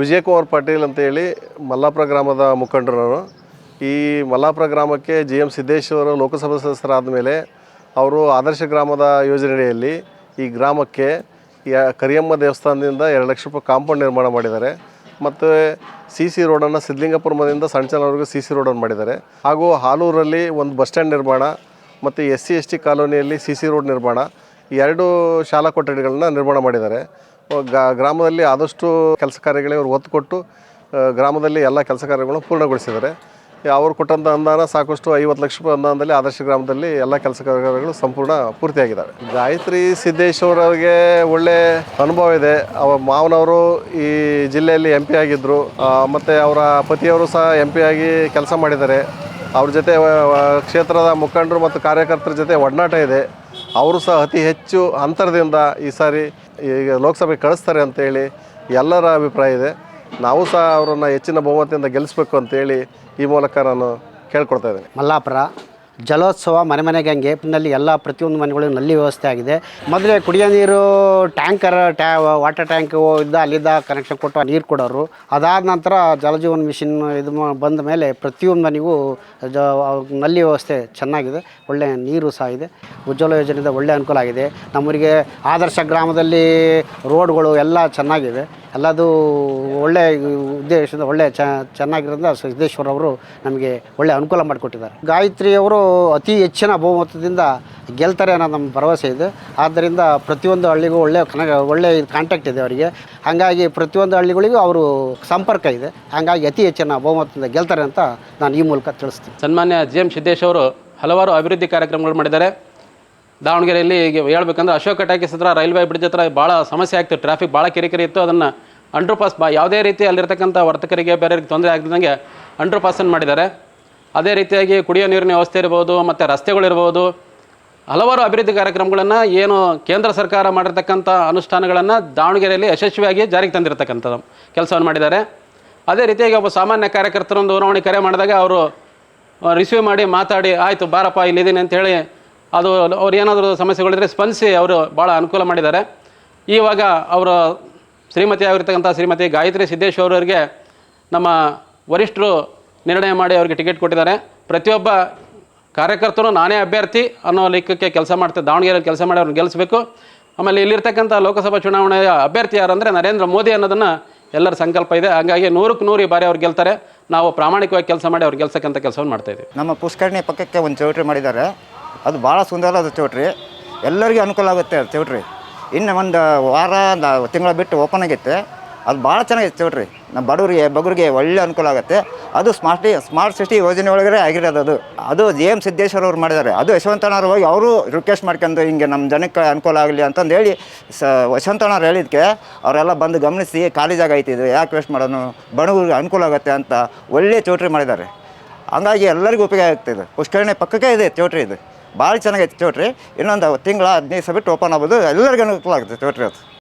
ವಿಜಯಕುಮಾರ್ ಪಾಟೀಲ್ ಅಂತೇಳಿ ಮಲ್ಲಾಪುರ ಗ್ರಾಮದ ಮುಖಂಡರು ಈ ಮಲ್ಲಾಪುರ ಗ್ರಾಮಕ್ಕೆ ಜಿ ಎಂ ಸಿದ್ದೇಶ್ವರ ಲೋಕಸಭಾ ಸದಸ್ಯರಾದ ಮೇಲೆ ಅವರು ಆದರ್ಶ ಗ್ರಾಮದ ಯೋಜನೆಯಲ್ಲಿ ಈ ಗ್ರಾಮಕ್ಕೆ ಕರಿಯಮ್ಮ ದೇವಸ್ಥಾನದಿಂದ ಎರಡು ಲಕ್ಷ ರೂಪಾಯಿ ಕಾಂಪೌಂಡ್ ನಿರ್ಮಾಣ ಮಾಡಿದ್ದಾರೆ. ಮತ್ತು ಸಿ ಸಿ ರೋಡನ್ನು ಸಿದ್ಲಿಂಗಪುರ ಮನೆಯಿಂದ ಸಣ್ಚನವರೆಗೂ ಸಿ ಸಿ ರೋಡನ್ನು ಮಾಡಿದ್ದಾರೆ. ಹಾಗೂ ಹಾಲೂರಲ್ಲಿ ಒಂದು ಬಸ್ ಸ್ಟ್ಯಾಂಡ್ ನಿರ್ಮಾಣ, ಮತ್ತು ಎಸ್ ಸಿ ಎಸ್ ಟಿ ಕಾಲೋನಿಯಲ್ಲಿ ಸಿ ಸಿ ರೋಡ್ ನಿರ್ಮಾಣ ಎರಡು ಶಾಲಾ ಕೊಠಡಿಗಳನ್ನ ನಿರ್ಮಾಣ ಮಾಡಿದ್ದಾರೆ. ಗ್ರಾಮದಲ್ಲಿ ಆದಷ್ಟು ಕೆಲಸ ಕಾರ್ಯಗಳಿಗೆ ಅವರು ಒತ್ತು ಕೊಟ್ಟು ಗ್ರಾಮದಲ್ಲಿ ಎಲ್ಲ ಕೆಲಸ ಕಾರ್ಯಗಳನ್ನು ಪೂರ್ಣಗೊಳಿಸಿದ್ದಾರೆ. ಅವರು ಕೊಟ್ಟಂಥ ಅನುದಾನ ಸಾಕಷ್ಟು ಐವತ್ತು ಲಕ್ಷ ರೂಪಾಯಿ ಅನುದಾನದಲ್ಲಿ ಆದರ್ಶ ಗ್ರಾಮದಲ್ಲಿ ಎಲ್ಲ ಕೆಲಸ ಕಾರ್ಯಗಳು ಸಂಪೂರ್ಣ ಪೂರ್ತಿಯಾಗಿದ್ದಾವೆ. ಗಾಯತ್ರಿ ಸಿದ್ದೇಶ್ವರ ಅವರಿಗೆ ಒಳ್ಳೆ ಅನುಭವ ಇದೆ. ಅವ ಮಾವನವರು ಈ ಜಿಲ್ಲೆಯಲ್ಲಿ ಎಂ ಪಿ ಆಗಿದ್ದರು ಮತ್ತು ಅವರ ಪತಿಯವರು ಸಹ ಎಂ ಪಿ ಆಗಿ ಕೆಲಸ ಮಾಡಿದ್ದಾರೆ. ಅವ್ರ ಜೊತೆ ಕ್ಷೇತ್ರದ ಮುಖಂಡರು ಮತ್ತು ಕಾರ್ಯಕರ್ತರ ಜೊತೆ ಒಡನಾಟ ಇದೆ. ಅವರು ಸಹ ಅತಿ ಹೆಚ್ಚು ಅಂತರದಿಂದ ಈ ಸಾರಿ ಈಗ ಲೋಕಸಭೆಗೆ ಕಳಿಸ್ತಾರೆ ಅಂತೇಳಿ ಎಲ್ಲರ ಅಭಿಪ್ರಾಯ ಇದೆ. ನಾವು ಸಹ ಅವರನ್ನು ಹೆಚ್ಚಿನ ಬಹುಮತದಿಂದ ಗೆಲ್ಲಿಸ್ಬೇಕು ಅಂತೇಳಿ ಈ ಮೂಲಕ ನಾನು ಕೇಳ್ಕೊಡ್ತಾ ಇದ್ದೇನೆ. ಮಲ್ಲಾಪುರ. ಜಲೋತ್ಸವ ಮನೆ ಮನೆಗೆ ಹಂಗೆ ನಲ್ಲಿ ಎಲ್ಲ ಪ್ರತಿಯೊಂದು ಮನೆಗಳು ನಲ್ಲಿ ವ್ಯವಸ್ಥೆ ಆಗಿದೆ. ಮೊದಲೇ ಕುಡಿಯೋ ನೀರು, ಟ್ಯಾಂಕರ್, ಟ್ಯಾ ವಾಟರ್ ಟ್ಯಾಂಕ್ ಇದ್ದ ಅಲ್ಲಿದ್ದ ಕನೆಕ್ಷನ್ ಕೊಟ್ಟು ನೀರು ಕೊಡೋರು. ಅದಾದ ನಂತರ ಜಲಜೀವನ್ ಮಿಷಿನ್ ಇದು ಬಂದ ಮೇಲೆ ಪ್ರತಿಯೊಂದು ಮನೆಗೂ ಜ, ನಲ್ಲಿ ವ್ಯವಸ್ಥೆ ಚೆನ್ನಾಗಿದೆ. ಒಳ್ಳೆಯ ನೀರು ಸಹ ಇದೆ. ಉಜ್ವಲ ಯೋಜನೆಯಿಂದ ಒಳ್ಳೆಯ ಅನುಕೂಲ ಆಗಿದೆ. ನಮ್ಮೂರಿಗೆ ಆದರ್ಶ ಗ್ರಾಮದಲ್ಲಿ ರೋಡ್ಗಳು ಎಲ್ಲ ಚೆನ್ನಾಗಿವೆ ಎಲ್ಲದು ಒಳ್ಳೆ ಉದ್ದೇಶದಿಂದ ಒಳ್ಳೆ ಚೆನ್ನಾಗಿರೋದ್ರಿಂದ ಸಿದ್ದೇಶ್ವರ ಅವರು ನಮಗೆ ಒಳ್ಳೆ ಅನುಕೂಲ ಮಾಡಿಕೊಟ್ಟಿದ್ದಾರೆ. ಗಾಯತ್ರಿ ಅವರು ಅತಿ ಹೆಚ್ಚಿನ ಬಹುಮತದಿಂದ ಗೆಲ್ತಾರೆ ಅನ್ನೋ ನಮ್ಮ ಭರವಸೆ ಇದೆ. ಆದ್ದರಿಂದ ಪ್ರತಿಯೊಂದು ಹಳ್ಳಿಗೂ ಒಳ್ಳೆ ಒಳ್ಳೆ ಕಾಂಟ್ಯಾಕ್ಟ್ ಇದೆ ಅವರಿಗೆ. ಹಾಗಾಗಿ ಪ್ರತಿಯೊಂದು ಹಳ್ಳಿಗಳಿಗೂ ಅವರು ಸಂಪರ್ಕ ಇದೆ. ಹಾಗಾಗಿ ಅತಿ ಹೆಚ್ಚಿನ ಬಹುಮತದಿಂದ ಗೆಲ್ತಾರೆ ಅಂತ ನಾನು ಈ ಮೂಲಕ ತಿಳಿಸ್ತೀನಿ. ಸನ್ಮಾನ್ಯ ಜಿ ಎಂ ಸಿದ್ದೇಶ್ ಅವರು ಹಲವಾರು ಅಭಿವೃದ್ಧಿ ಕಾರ್ಯಕ್ರಮಗಳು ಮಾಡಿದ್ದಾರೆ. ದಾವಣಗೆರೆಯಲ್ಲಿ ಈಗ ಹೇಳ್ಬೇಕಂದ್ರೆ ಅಶೋಕ ಟಾಕೀಸ್ ಹತ್ರ, ರೈಲ್ವೆ ಬ್ರಿಡ್ಜ್ ಹತ್ರ ಭಾಳ ಸಮಸ್ಯೆ ಆಗ್ತಿತ್ತು. ಟ್ರಾಫಿಕ್ ಭಾಳ ಕಿರಿಕಿರಿ ಇತ್ತು. ಅದನ್ನು ಅಂಡರ್ ಪಾಸ್ ಬಾ ಯಾವುದೇ ರೀತಿ ಅಲ್ಲಿರ್ತಕ್ಕಂಥ ವರ್ತಕರಿಗೆ, ಬೇರೆಯವ್ರಿಗೆ ತೊಂದರೆ ಆಗದಂಗೆ ಅಂಡರ್ ಪಾಸನ್ನು ಮಾಡಿದ್ದಾರೆ. ಅದೇ ರೀತಿಯಾಗಿ ಕುಡಿಯೋ ನೀರಿನ ವ್ಯವಸ್ಥೆ ಇರ್ಬೋದು, ಮತ್ತು ರಸ್ತೆಗಳಿರ್ಬೋದು ಹಲವಾರು ಅಭಿವೃದ್ಧಿ ಕಾರ್ಯಕ್ರಮಗಳನ್ನು ಏನು ಕೇಂದ್ರ ಸರ್ಕಾರ ಮಾಡಿರ್ತಕ್ಕಂಥ ಅನುಷ್ಠಾನಗಳನ್ನು ದಾವಣಗೆರೆಯಲ್ಲಿ ಯಶಸ್ವಿಯಾಗಿ ಜಾರಿಗೆ ತಂದಿರತಕ್ಕಂಥದ್ದು ಕೆಲಸವನ್ನು ಮಾಡಿದ್ದಾರೆ. ಅದೇ ರೀತಿಯಾಗಿ ಒಬ್ಬ ಸಾಮಾನ್ಯ ಕಾರ್ಯಕರ್ತರೊಂದು ದೂರವಾಣಿ ಕರೆ ಮಾಡಿದಾಗ ಅವರು ರಿಸೀವ್ ಮಾಡಿ ಮಾತಾಡಿ, ಆಯಿತು, ಬಾರಪ್ಪ, ಇಲ್ಲಿದ್ದೀನಿ ಅಂತೇಳಿ ಅದು ಅವ್ರು ಏನಾದರೂ ಸಮಸ್ಯೆಗಳಿದ್ರೆ ಸ್ಪಂದಿಸಿ, ಅವರು ಭಾಳ ಅನುಕೂಲ ಮಾಡಿದ್ದಾರೆ. ಇವಾಗ ಅವರ ಶ್ರೀಮತಿ ಆಗಿರ್ತಕ್ಕಂಥ ಶ್ರೀಮತಿ ಗಾಯತ್ರಿ ಸಿದ್ದೇಶ್ವರ ಅವರಿಗೆ ನಮ್ಮ ವರಿಷ್ಠರು ನಿರ್ಣಯ ಮಾಡಿ ಅವರಿಗೆ ಟಿಕೆಟ್ ಕೊಟ್ಟಿದ್ದಾರೆ. ಪ್ರತಿಯೊಬ್ಬ ಕಾರ್ಯಕರ್ತರು ನಾನೇ ಅಭ್ಯರ್ಥಿ ಅನ್ನೋ ಲೆಕ್ಕಕ್ಕೆ ಕೆಲಸ ಮಾಡ್ತಾರೆ ದಾವಣಗೆರೆಯಲ್ಲಿ ಕೆಲಸ ಮಾಡಿ ಅವ್ರನ್ನ ಗೆಲ್ಲಿಸಬೇಕು. ಆಮೇಲೆ ಇಲ್ಲಿರ್ತಕ್ಕಂಥ ಲೋಕಸಭಾ ಚುನಾವಣೆಯ ಅಭ್ಯರ್ಥಿ ಯಾರಂದರೆ ನರೇಂದ್ರ ಮೋದಿ ಅನ್ನೋದನ್ನು ಎಲ್ಲರ ಸಂಕಲ್ಪ ಇದೆ. ಹಾಗಾಗಿ ನೂರಕ್ಕೆ ನೂರು ಈ ಬಾರಿ ಅವ್ರು ಗೆಲ್ತಾರೆ. ನಾವು ಪ್ರಾಮಾಣಿಕವಾಗಿ ಕೆಲಸ ಮಾಡಿ ಅವ್ರು ಗೆಲ್ಸಕ್ಕಂಥ ಕೆಲಸವನ್ನು ಮಾಡ್ತಾಯಿದ್ದೀವಿ ನಮ್ಮ ಪುಷ್ಕರಣಿ ಪಕ್ಕಕ್ಕೆ ಒಂದು ಚೌಟ್ರಿ ಮಾಡಿದ್ದಾರೆ. ಅದು ಭಾಳ ಸುಂದರವಾದ ಚೌಟ್ರಿ. ಎಲ್ಲರಿಗೂ ಅನುಕೂಲ ಆಗುತ್ತೆ ಅದು ಚೌಟ್ರಿ. ಇನ್ನು ಒಂದು ವಾರ ತಿಂಗಳ ಬಿಟ್ಟು ಓಪನ್ ಆಗೈತೆ ಅದು ಭಾಳ ಚೆನ್ನಾಗಿದೆ ಚೌಟ್ರಿ ನಮ್ಮ ಬಡವರಿಗೆ, ಬಗ್ಗರಿಗೆ ಒಳ್ಳೆ ಅನುಕೂಲ ಆಗುತ್ತೆ. ಅದು ಸ್ಮಾರ್ಟ್ ಸ್ಮಾರ್ಟ್ ಸಿಟಿ ಯೋಜನೆ ಒಳಗಡೆ ಆಗಿರೋದು ಅದು. ಅದು ಜಿ ಎಂ ಸಿದ್ದೇಶ್ವರ ಅವ್ರು ಮಾಡಿದ್ದಾರೆ. ಅದು ಯಶವಂತಣ್ಣವ್ರು ಹೋಗಿ ಅವರು ರಿಕ್ವೆಸ್ಟ್ ಮಾಡ್ಕೊಂಡು ಹಿಂಗೆ ನಮ್ಮ ಜನಕ್ಕೆ ಅನುಕೂಲ ಆಗಲಿ ಅಂತಂದು ಹೇಳಿ ಸ, ಯಶವಂತಣ್ಣವ್ರು ಹೇಳಿದ್ಕೆ ಅವರೆಲ್ಲ ಬಂದು ಗಮನಿಸಿ ಖಾಲಿ ಜಾಗ ಐತಿ ಇದು, ಯಾಕೆ ವೇಸ್ಟ್ ಮಾಡೋನು ಬಡವರಿಗೆ ಅನುಕೂಲ ಆಗುತ್ತೆ ಅಂತ ಒಳ್ಳೆ ಚೌಟ್ರಿ ಮಾಡಿದ್ದಾರೆ. ಹಂಗಾಗಿ ಎಲ್ಲರಿಗೂ ಉಪಯೋಗ ಆಗ್ತಿದೆ ಪುಷ್ಕರಣೆ ಪಕ್ಕಕ್ಕೆ ಇದೆ ಚೌಟ್ರಿ ಇದು. ಭಾಳ ಚೆನ್ನಾಗೈತೆ ಚೌಟ್ರಿ. ಇನ್ನೊಂದು ತಿಂಗಳ ಹದಿನೈದು ಸಬಿಟ್ಟು ಬಿಟ್ಟು ಓಪನ್ ಆಗ್ಬೋದು. ಎಲ್ಲರಿಗೂ ಅನುಕೂಲ ಆಗುತ್ತೆ ಚೌಟ್ರಿ ಅದು.